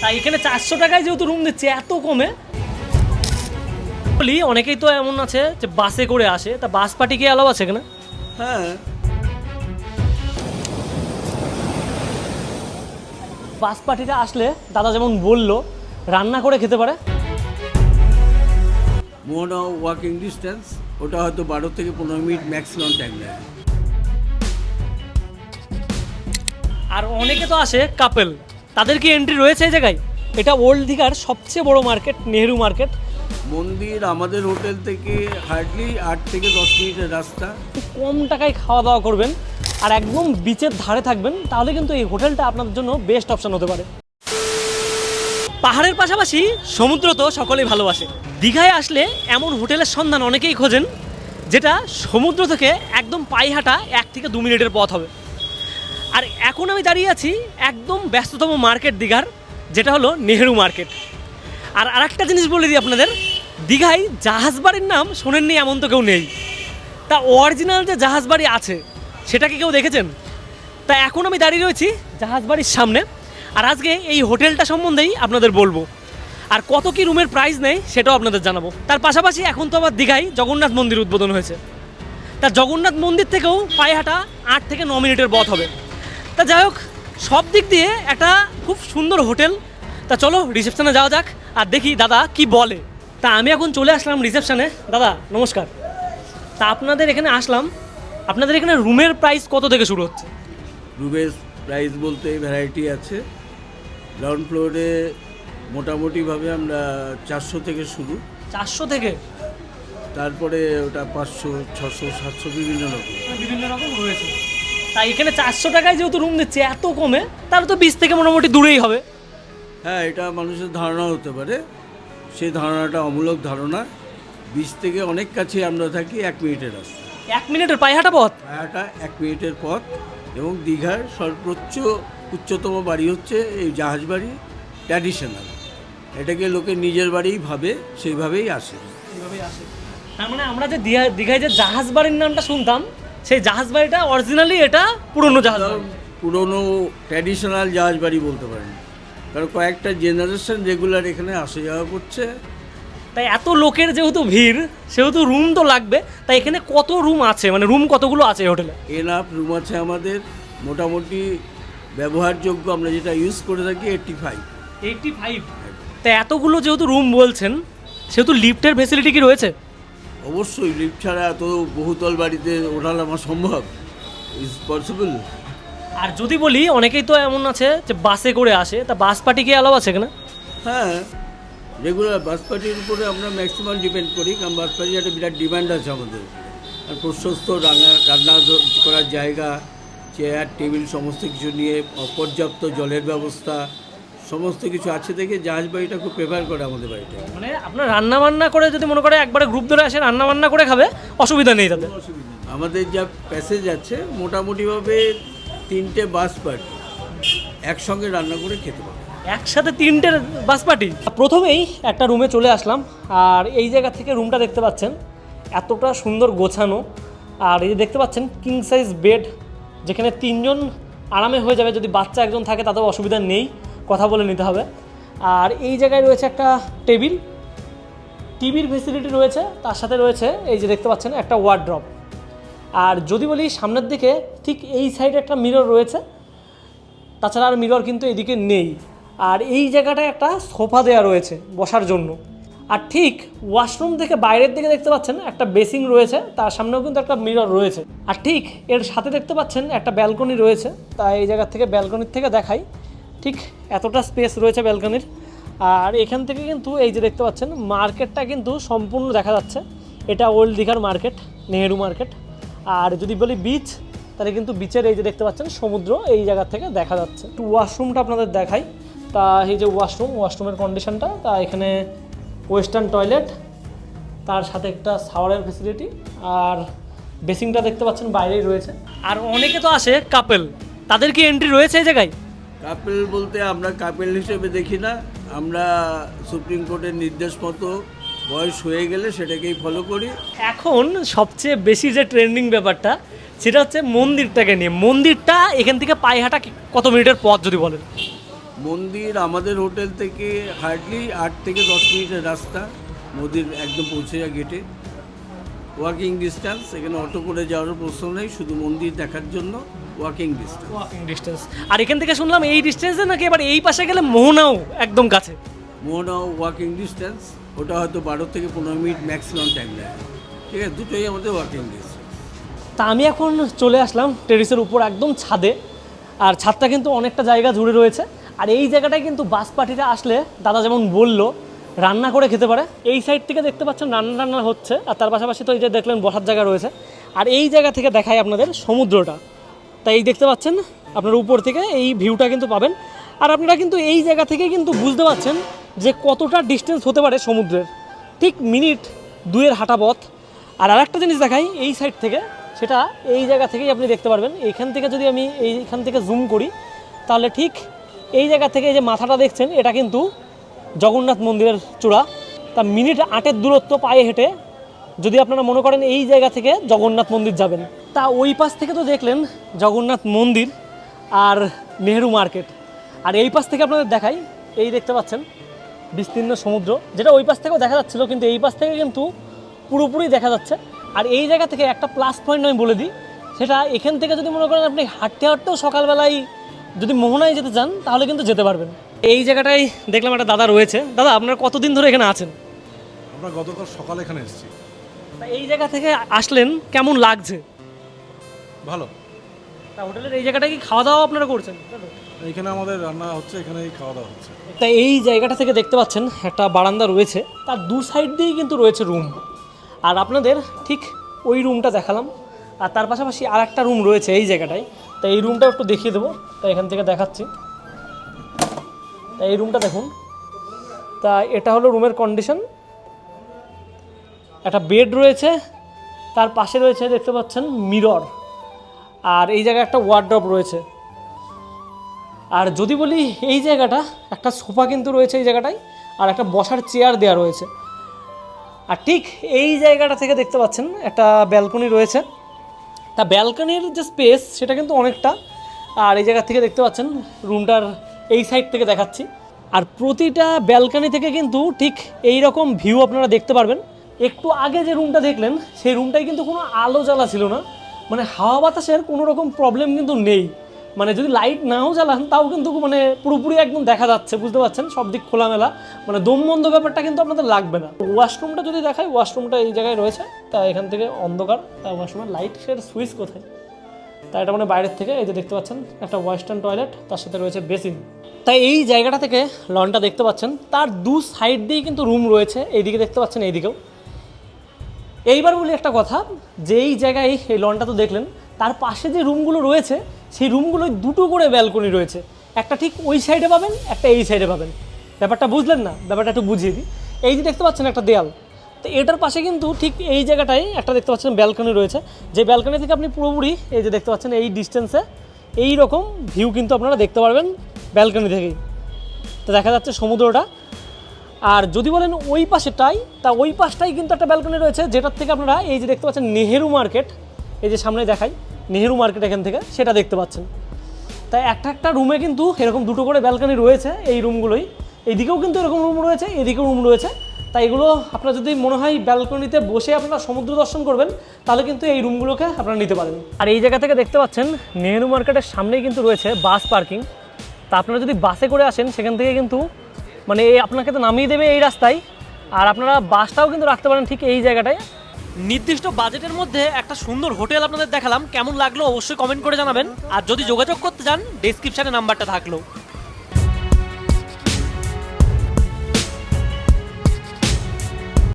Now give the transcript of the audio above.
তাই এখানে চারশো টাকায় যেহেতু রুম দিচ্ছে এত কমে? বলি অনেকেই তো এমন আছে যে বাসে করে আসে তা বাস পার্টি কি অ্যালাউ আছে এখানে? হ্যাঁ। বাস পার্টিতে আসলে দাদা যেমন বলল রান্না করে খেতে পারে। মোহনা ওয়াকিং ডিস্টেন্স ওটা হয়তো বারো থেকে পনেরো মিনিট ম্যাক্সিমাম টাইম লাগে আর অনেকে তো আসে কাপেল তাদের কি এন্ট্রি রয়েছে এই জায়গায়? এটা ওল্ড দীঘার সবচেয়ে বড় মার্কেট নেহেরু মার্কেট মন্দির আমাদের হোটেল থেকে হার্ডলি আট থেকে দশ মিনিটের রাস্তা। খুব কম টাকায় খাওয়া দাওয়া করবেন আর একদম বিচের ধারে থাকবেন তাহলে কিন্তু এই হোটেলটা আপনাদের জন্য বেস্ট অপশন হতে পারে। পাহাড়ের পাশাপাশি সমুদ্র তো সকলেই ভালোবাসে। দীঘায় আসলে এমন হোটেলের সন্ধান অনেকেই খোঁজেন যেটা সমুদ্র থেকে একদম পায়ে হাঁটা এক থেকে দু মিনিটের পথ হবে। আর এখন আমি দাঁড়িয়ে আছি একদম ব্যস্ততম মার্কেট দীঘার, যেটা হলো নেহেরু মার্কেট। আর আরেকটা জিনিস বলে দিই আপনাদের, দীঘায় জাহাজ বাড়ির নাম শোনেননি এমন তো কেউ নেই। তা অরিজিনাল যে জাহাজ বাড়ি আছে, সেটা কি কেউ দেখেছেন? তা এখন আমি দাঁড়িয়ে রয়েছি জাহাজ বাড়ির সামনে, আর আজকে এই হোটেলটা সম্বন্ধেই আপনাদের বলব। আর কত কি রুমের প্রাইস নেই সেটাও আপনাদের জানাব। তার পাশাপাশি এখন তো আবার দীঘায় জগন্নাথ মন্দির উদ্বোধন হয়েছে। তা জগন্নাথ মন্দির থেকেও পায়ে হাঁটা আট থেকে ন মিনিটের পথ হবে। তা যাই হোক সব দিক দিয়ে একটা খুব সুন্দর হোটেল। তা চলো রিসেপশনে যাওয়া যাক আর দেখি দাদা কি বলে। তা আমি এখন চলে আসলাম রিসেপশনে দাদা নমস্কার। তা আপনাদের এখানে আসলাম। আপনাদের এখানে রুমের প্রাইস কত থেকে শুরু হচ্ছে? রুমের প্রাইস বলতে ভ্যারাইটি আছে। গ্রাউন্ড ফ্লোরে মোটামুটিভাবে আমরা চারশো থেকে শুরু। চারশো থেকে? তারপরে ওটা পাঁচশো ছশো সাতশো বিভিন্ন রকম। বিভিন্ন রকম রয়েছে। তাই এখানে চারশো টাকায় যেহেতু রুম দিচ্ছে এত কমে তাহলে তো বিচ থেকে মোটামুটি দূরেই হবে। হ্যাঁ এটা মানুষের ধারণা হতে পারে। সেই ধারণাটা অমূলক ধারণা। বিচ থেকে অনেক কাছে আমরা থাকি এক মিনিটের রাস্তা। এক মিনিটের পায়ে হাঁটা পথ? ভাড়াটা এক মিনিটের পথ এবং দীঘার সর্বোচ্চ উচ্চতম বাড়ি হচ্ছে এই জাহাজ বাড়ি ট্র্যাডিশনাল এটাকে লোকে নিজের বাড়িই ভাবে সেইভাবেই আসে। এইভাবেই আসে। তার মানে আমরা যে দীঘা দীঘায় যে জাহাজ বাড়ির নামটা শুনতাম সেই জাহাজ বাড়িটা অরিজিনালি এটা পুরনো জাহাজ পুরনো ট্র্যাডিশনাল জাহাজ বাড়ি বলতে পারেন। কারণ কয়েকটা জেনারেশন রেগুলার এখানে আসা যাওয়া করছে। তাই এত লোকের যেহেতু ভিড় সেহেতু রুম তো লাগবে তাই এখানে কত রুম আছে? মানে রুম কতগুলো আছে এই হোটেলে এনাফ রুম আছে আমাদের। মোটামুটি ব্যবহারযোগ্য আমরা যেটা ইউজ করে থাকি এইটটি ফাইভ এইটটি ফাইভ তাই এতগুলো যেহেতু রুম বলছেন সেহেতু লিফটের ফেসিলিটি কি রয়েছে? অবশ্যই লিফট ছাড়া এত বহুতল বাড়িতে ওঠানামা সম্ভব। ইজ পসিবল আর যদি বলি অনেকেই তো এমন আছে যে বাসে করে আসে তা বাস পার্টি কি অ্যালাউ আছে এখানে হ্যাঁ রেগুলার বাস পার্টির উপরে আমরা ম্যাক্সিমাম ডিপেন্ড করি কারণ বাস পার্টির একটা বিরাট ডিমান্ড আছে আমাদের আর প্রশস্ত রান্না রান্না করার জায়গা চেয়ার টেবিল সমস্ত কিছু নিয়ে অপর্যাপ্ত জলের ব্যবস্থা সমস্ত কিছু আছে দেখে জাহাজ বাড়িটা খুব প্রেফার করে আমাদের বাড়িটা মানে আপনার রান্না বান্না করে যদি মনে করে একবারে গ্রুপ ধরে আসে রান্না বান্না করে খাবে অসুবিধা নেই তাতে আমাদের যা প্যাসেজ আছে মোটামুটিভাবে তিনটে বাস পার্টি একসঙ্গে রান্না করে খেতে পারে একসাথে তিনটে বাস পার্টি প্রথমেই একটা রুমে চলে আসলাম আর এই জায়গা থেকে রুমটা দেখতে পাচ্ছেন এতটা সুন্দর গোছানো। আর এই যে দেখতে পাচ্ছেন কিং সাইজ বেড যেখানে তিনজন আরামে হয়ে যাবে যদি বাচ্চা একজন থাকে তাতেও অসুবিধা নেই। কথা বলে নিতে হবে। আর এই জায়গায় রয়েছে একটা টেবিল। টিভির ফেসিলিটি রয়েছে, তার সাথে রয়েছে এই যে দেখতে পাচ্ছেন একটা ওয়ার্ড্রপ আর যদি বলি সামনের দিকে, ঠিক এই সাইডে একটা মিরর রয়েছে। তাছাড়া আর মিরর কিন্তু এদিকে নেই। আর এই জায়গাটায় একটা সোফা দেওয়া রয়েছে বসার জন্য। আর ঠিক ওয়াশরুম থেকে বাইরের দিকে দেখতে পাচ্ছেন একটা বেসিং রয়েছে, তার সামনেও কিন্তু একটা মিরর রয়েছে। আর ঠিক এর সাথে দেখতে পাচ্ছেন একটা ব্যালকনি রয়েছে। তাই এই জায়গা থেকে ব্যালকনির থেকে দেখাই। ঠিক এতটা স্পেস রয়েছে ব্যালকনির আর এখান থেকে কিন্তু এই যে দেখতে পাচ্ছেন মার্কেটটা কিন্তু সম্পূর্ণ দেখা যাচ্ছে। এটা ওল্ড দীঘার মার্কেট নেহেরু মার্কেট আর যদি বলি বিচ তাহলে কিন্তু বিচের এই যে দেখতে পাচ্ছেন, সমুদ্র এই জায়গা থেকে দেখা যাচ্ছে। একটু ওয়াশরুমটা আপনাদের দেখাই। তা এই যে ওয়াশরুম ওয়াশরুমের কন্ডিশনটা তা এখানে ওয়েস্টার্ন টয়লেট তার সাথে একটা শাওয়ারের ফেসিলিটি আর বেসিংটা দেখতে পাচ্ছেন বাইরেই রয়েছে। আর অনেকে তো আসে কাপেল তাদের কি এন্ট্রি রয়েছে এই জায়গায়? কাপেল বলতে আমরা কাপেল হিসেবে দেখি না। আমরা সুপ্রিম কোর্টের নির্দেশ মতো বয়স হয়ে গেলে সেটাকেই ফলো করি। এখন সবচেয়ে বেশি যে ট্রেন্ডিং ব্যাপারটা সেটা হচ্ছে মন্দিরটাকে নিয়ে। মন্দিরটা এখান থেকে পায়ে হাঁটা কত মিনিটের পথ যদি বলেন? মন্দির আমাদের হোটেল থেকে হার্ডলি আট থেকে দশ মিনিটের রাস্তা। নদীর একদম পৌঁছে যায় গেটে ওয়াকিং ডিস্টেন্স এখানে অটো করে যাওয়ার প্রশ্ন নেই শুধু মন্দির দেখার জন্য। ওয়াকিং ডিস্টেন্স ওয়াকিং ডিস্টেন্স আর এখান থেকে শুনলাম এই ডিস্টেন্সে নাকি এবার এই পাশে গেলে মোহনাও একদম কাছে। মোহনাও ওয়াকিং ডিস্টেন্স ওটা হয়তো বারো থেকে পনেরো মিনিট ম্যাক্সিমাম টাইম লাগে ঠিক আছে দুটোই আমাদের ওয়াকিং ডিস্টেন্স তা আমি এখন চলে আসলাম টেরিসের উপর একদম ছাদে আর ছাদটা কিন্তু অনেকটা জায়গা জুড়ে রয়েছে। আর এই জায়গাটায় কিন্তু বাস পার্টিটা আসলে দাদা যেমন বলল রান্না করে খেতে পারে। এই সাইড থেকে দেখতে পাচ্ছেন রান্না রান্না হচ্ছে আর তার পাশাপাশি তো এই যে দেখলেন বসার জায়গা রয়েছে। আর এই জায়গা থেকে দেখায় আপনাদের সমুদ্রটা। তাই এই দেখতে পাচ্ছেন আপনার উপর থেকে এই ভিউটা কিন্তু পাবেন। আর আপনারা কিন্তু এই জায়গা থেকে কিন্তু বুঝতে পারছেন যে কতটা ডিস্টেন্স হতে পারে সমুদ্রের। ঠিক মিনিট দুয়ের হাঁটা পথ। আর আরেকটা জিনিস দেখাই এই সাইড থেকে, সেটা এই জায়গা থেকেই আপনি দেখতে পারবেন। এইখান থেকে যদি আমি এইখান থেকে জুম করি, তাহলে ঠিক এই জায়গা থেকে এই যে মাথাটা দেখছেন, এটা কিন্তু জগন্নাথ মন্দিরের চূড়া। তা মিনিট আটের দূরত্ব পায়ে হেঁটে যদি আপনারা মনে করেন এই জায়গা থেকে জগন্নাথ মন্দির যাবেন, তা ওই পাশ থেকে তো দেখলেন জগন্নাথ মন্দির আর নেহেরু মার্কেট। আর এই পাশ থেকে আপনাদের দেখাই, এই দেখতে পাচ্ছেন বিস্তীর্ণ সমুদ্র, যেটা ওই পাশ থেকেও দেখা যাচ্ছিল, কিন্তু এই পাশ থেকে কিন্তু পুরোপুরি দেখা যাচ্ছে। আর এই জায়গা থেকে একটা প্লাস পয়েন্ট আমি বলে দিই, সেটা এখান থেকে যদি মনে করেন আপনি হাঁটতে হাঁটতেও সকালবেলায় যদি মোহনায় যেতে চান, তাহলে কিন্তু যেতে পারবেন। এই জায়গাটাই দেখলাম একটা দাদা রয়েছে। দাদা, আপনারা কতদিন ধরে এখানে আছেন? আমরা গতকাল সকালে এখানে এসেছি। এই জায়গা থেকে আসলেন কেমন লাগছে? ভালো। তা হোটেলের এই জায়গাটা কি খাওয়া দাওয়া আপনারা করছেন? এইখানে আমাদের রান্না হচ্ছে এখানেই খাওয়া দাওয়া হচ্ছে। তা এই জায়গাটা থেকে দেখতে পাচ্ছেন একটা বারান্দা রয়েছে। তার দু সাইড দিয়েই কিন্তু রয়েছে রুম আর আপনাদের ঠিক ওই রুমটা দেখালাম। আর তার পাশাপাশি আর একটা রুম রয়েছে এই জায়গাটায়। তা এই রুমটা একটু দেখিয়ে দেবো। তা এখান থেকে দেখাচ্ছি। তা এই রুমটা দেখুন। তা এটা হলো রুমের কন্ডিশন একটা বেড রয়েছে, তার পাশে রয়েছে দেখতে পাচ্ছেন মিরর আর এই জায়গায় একটা ওয়ার্ড্রপ রয়েছে। আর যদি বলি এই জায়গাটা, একটা সোফা কিন্তু রয়েছে এই জায়গাটায়, আর একটা বসার চেয়ার দেওয়া রয়েছে। আর ঠিক এই জায়গাটা থেকে দেখতে পাচ্ছেন একটা ব্যালকনি রয়েছে। তা ব্যালকনির যে স্পেস সেটা কিন্তু অনেকটা, আর এই জায়গা থেকে দেখতে পাচ্ছেন রুমটার এই সাইড থেকে দেখাচ্ছি। আর প্রতিটা ব্যালকনি থেকে কিন্তু ঠিক এই রকম ভিউ আপনারা দেখতে পারবেন। একটু আগে যে রুমটা দেখলেন, সেই রুমটায় কিন্তু কোনো আলো জ্বালা ছিল না। মানে হাওয়া বাতাসের কোনো রকম প্রবলেম কিন্তু নেই। মানে যদি লাইট নাও জ্বালান, তাও কিন্তু মানে পুরোপুরি একদম দেখা যাচ্ছে, বুঝতে পারছেন? সব দিক খোলামেলা। মানে দম বন্ধ ব্যাপারটা কিন্তু আপনাদের লাগবে না। ওয়াশরুমটা যদি দেখায় ওয়াশরুমটা এই জায়গায় রয়েছে, তা এখান থেকে অন্ধকার, তা ওয়াশরুমের লাইটের সুইচ কোথায়? তা এটা মানে বাইরের থেকে, এই যে দেখতে পাচ্ছেন, একটা ওয়েস্টার্ন টয়লেট তার সাথে রয়েছে বেসিন তাই এই জায়গাটা থেকে লনটা দেখতে পাচ্ছেন, তার দু সাইড দিয়েই কিন্তু রুম রয়েছে, এইদিকে দেখতে পাচ্ছেন, এইদিকেও। এইবার বলি একটা কথা যে এই জায়গায় এই লনটা তো দেখলেন, তার পাশে যে রুমগুলো রয়েছে, সেই রুমগুলোয় দুটো করে ব্যালকনি রয়েছে। একটা ঠিক ওই সাইডে পাবেন, একটা এই সাইডে পাবেন। ব্যাপারটা বুঝলেন না? ব্যাপারটা একটু বুঝিয়ে দিই। এই যে দেখতে পাচ্ছেন একটা দেয়াল। তো এটার পাশে কিন্তু ঠিক এই জায়গাটায় একটা দেখতে পাচ্ছেন ব্যালকনি রয়েছে। যে ব্যালকনি থেকে আপনি পুরোপুরি এই যে দেখতে পাচ্ছেন এই ডিস্টেন্সে এই রকম ভিউ কিন্তু আপনারা দেখতে পারবেন ব্যালকনি থেকেই। তো দেখা যাচ্ছে সমুদ্রটা আর যদি বলেন ওই পাশেটাই তা ওই পাশটাই কিন্তু একটা ব্যালকনি রয়েছে, যেটার থেকে আপনারা এই যে দেখতে পাচ্ছেন নেহেরু মার্কেট, এই যে সামনে দেখাই, নেহেরু মার্কেট এখান থেকে, সেটা দেখতে পাচ্ছেন। তাই একটা একটা রুমে কিন্তু এরকম দুটো করে ব্যালকনি রয়েছে এই রুমগুলোই এইদিকেও কিন্তু এরকম রুম রয়েছে, এদিকেও রুম রয়েছে। তাই এগুলো আপনার যদি মনে হয় ব্যালকনিতে বসে আপনারা সমুদ্র দর্শন করবেন, তাহলে কিন্তু এই রুমগুলোকে আপনারা নিতে পারেন। আর এই জায়গা থেকে দেখতে পাচ্ছেন নেহেরু মার্কেটের সামনেই কিন্তু রয়েছে বাস পার্কিং তা আপনারা যদি বাসে করে আসেন, সেখান থেকে কিন্তু মানে আপনাকে তো নামিয়ে দেবে এই রাস্তায়। আর আপনারা বাসটাও কিন্তু রাখতে পারেন ঠিক এই জায়গাটায়। নির্দিষ্ট বাজেটের মধ্যে একটা সুন্দর হোটেল আপনাদের দেখালাম। কেমন লাগল অবশ্যই কমেন্ট করে জানাবেন। আর যদি যোগাযোগ করতে চান ডিসক্রিপশানে নাম্বারটা থাকল।